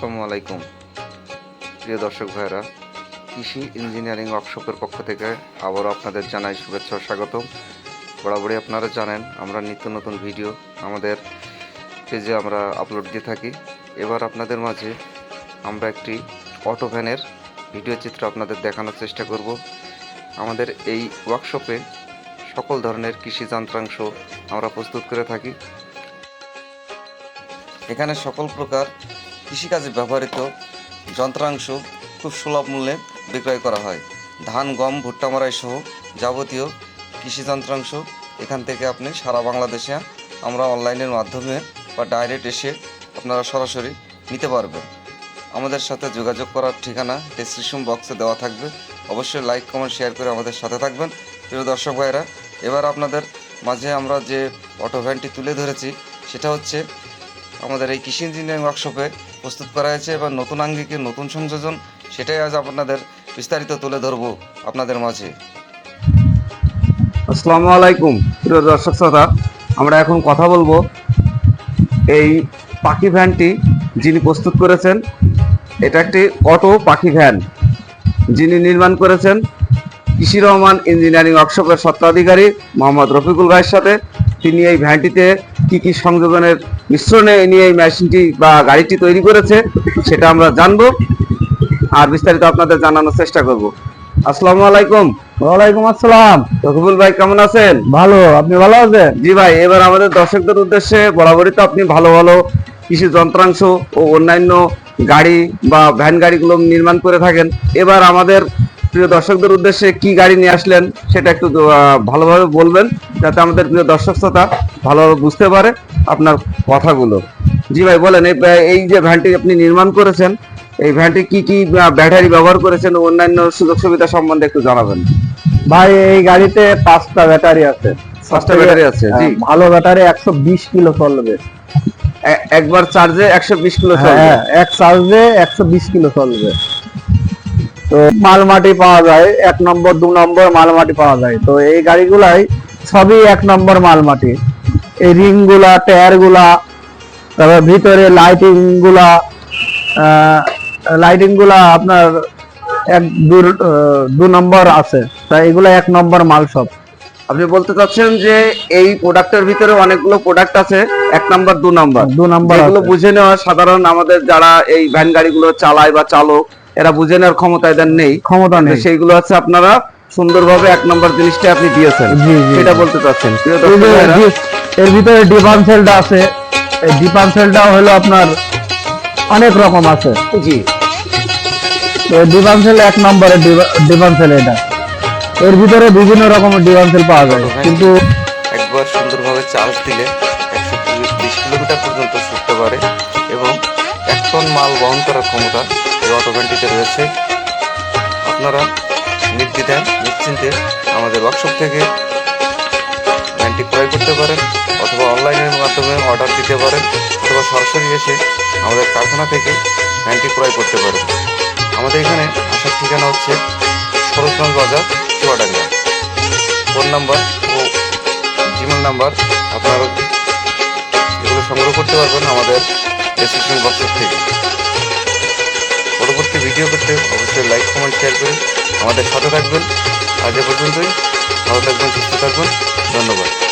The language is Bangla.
আসসালামু আলাইকুম। প্রিয় দর্শক ভাইরা কৃষি ইঞ্জিনিয়ারিং ওয়ার্কশপের পক্ষ থেকে আবারও আপনাদের জানাই শুভেচ্ছা ও স্বাগতম। বরাবরই আপনারা জানেন, আমরা নিত্য নতুন ভিডিও আমাদের পেজে আমরা আপলোড দিয়ে থাকি। এবার আপনাদের মাঝে আমরা একটি অটো ভ্যানের ভিডিও চিত্র আপনাদের দেখানোর চেষ্টা করব। আমাদের এই ওয়ার্কশপে সকল ধরনের কৃষি যন্ত্রাংশ আমরা প্রস্তুত করে থাকি। এখানে সকল প্রকার কৃষিকাজে ব্যবহৃত যন্ত্রাংশ খুব সুলভ মূল্যে বিক্রয় করা হয়। ধান, গম, ভুট্টা মারাই সহ যাবতীয় কৃষি যন্ত্রাংশ এখান থেকে আপনি সারা বাংলাদেশে আমরা অনলাইনের মাধ্যমে বা ডাইরেক্ট এসে আপনারা সরাসরি নিতে পারবেন। আমাদের সাথে যোগাযোগ করার ঠিকানা ডেসক্রিপশন বক্সে দেওয়া থাকবে। অবশ্যই লাইক কমেন্ট শেয়ার করে আমাদের সাথে থাকবেন। প্রিয় দর্শক ভাইরা এবার আপনাদের মাঝে আমরা যে অটো ভ্যানটি তুলে ধরেছি, সেটা হচ্ছে আমাদের এই কৃষি ইঞ্জিনিয়ারিং ওয়ার্কশপে প্রস্তুত করা হয়েছে এবার নতুন আঙ্গিকে নতুন সংযোজন, সেটাই আজ আপনাদের বিস্তারিত তুলে ধরবো আপনাদের মাঝে। আসসালামু আলাইকুম, প্রিয় দর্শক শ্রোতা, আমরা এখন কথা বলব এই পাখি ভ্যানটি যিনি প্রস্তুত করেছেন, এটা একটি অটো পাখি ভ্যান। যিনি নির্মাণ করেছেন কৃষি রহমান ইঞ্জিনিয়ারিং ওয়ার্কশপের স্বত্বাধিকারী মোহাম্মদ রফিকুল ভাইয়ের সাথে। তিনি এই ভ্যানটিতে কি কি সংযোজনের মিশ্রণে নিয়ে এই মেশিনটি বা গাড়িটি তৈরি করেছে সেটা আমরা জানব আর বিস্তারিত আপনাদের জানানোর চেষ্টা করব। আসসালামু আলাইকুম। ওয়ালাইকুম আসসালাম। রকিবুল ভাই কেমন আছেন? ভালো আপনি ভালো আছেন? জি ভাই এবার আমাদের দর্শকদের উদ্দেশ্যে বরাবরই তো আপনি ভালো ভালো কৃষি যন্ত্রাংশ ও অন্যান্য গাড়ি বা ভ্যান গাড়িগুলো নির্মাণ করে থাকেন। এবার আমাদের প্রিয় দর্শকদের উদ্দেশ্যে কি গাড়ি নিয়ে আসলেন সেটা একটু ভালোভাবে বলবেন যাতে আমাদের প্রিয় দর্শক শ্রোতা ভালোভাবে বুঝতে পারে আপনার কথাগুলো। জি ভাই বলেন এই যে ভ্যানটি আপনি নির্মাণ করেছেন এই ভ্যানটি কি কি ব্যাটারি ব্যবহার করেছেন অন্যান্য সুযোগ সুবিধা সম্বন্ধে একটু জানাবেন। ভাই এই গাড়িতে পাঁচটা ব্যাটারি আছে। পাঁচটা ব্যাটারি আছে জি। হ্যাঁ, ভালো ব্যাটারি একশো বিশ কিলো চলবে। একবার চার্জে একশো বিশ কিলো চলবে। হ্যাঁ এক চার্জে একশো বিশ কিলো চলবে। তো মালমাটি পাওয়া যায় এক নম্বর দু নম্বর মালমাটি পাওয়া যায়। তো এই গাড়িগুলাই সবই এক নম্বর মালমাটি। এই রিংগুলা টায়ারগুলা তারপর ভিতরে লাইটিংগুলা লাইটিংগুলা আপনার এক দু দু নম্বর আছে। তাই এগুলা এক নম্বর মাল সব। আপনি বলতে চাচ্ছেন যে এই প্রোডাক্টের ভিতরে অনেকগুলো প্রোডাক্ট আছে এক নাম্বার দু নাম্বার। দু নাম্বার এগুলো বুঝে নেওয়া সাধারণ আমাদের যারা এই ভ্যান গাড়িগুলো চালায় বা চালক এরা বুঝে নেওয়ার ক্ষমতা এদের নেই। ক্ষমতা নেই। সেইগুলো হচ্ছে আপনারা সুন্দরভাবে এক নম্বর জিনিসটা আপনি দিয়েছেন। সেটা বলতে চাচ্ছেন। এর ভিতরে ডিপানসেলটা আছে। এই ডিপানসেলটা হলো আপনার অনেক রকম আছে। জি। তো ডিপানসেল এক নম্বরের ডিপানসেল এটা। এর ভিতরে বিভিন্ন রকমের ডিপানসেল পাওয়া যায়। কিন্তু একবার সুন্দরভাবে চার্জ দিলে একশো বিশ কিলোমিটার পর্যন্ত ছুটতে পারে এবং এক টন মাল বহন করার ক্ষমতা এই অটো ভ্যানটিতে রয়েছে। আপনারা নির্দ্বিধায়, নিশ্চিন্তে আমাদের ওয়ার্কশপ থেকে ভ্যানটি ক্রয় করতে পারেন অথবা অনলাইনের মাধ্যমে অর্ডার দিতে পারেন অথবা সরাসরি এসে আমাদের কারখানা থেকে ভ্যানটি ক্রয় করতে পারেন। আমাদের এখানে আসার ঠিকানা হচ্ছে সরোজগঞ্জ বাজার, চুয়াডাঙ্গা। ফোন নাম্বার ও জিমেল নাম্বার আপনারা এগুলো সংগ্রহ করতে পারবেন আমাদের ডিসক্রিপশন বক্সের থেকে। পরবর্তী ভিডিও করতে অবশ্যই লাইক কমেন্ট শেয়ার করে আমাদের সাথে থাকবেন। আজ পর্যন্তই। ভালো থাকবেন, সুস্থ থাকবেন। ধন্যবাদ।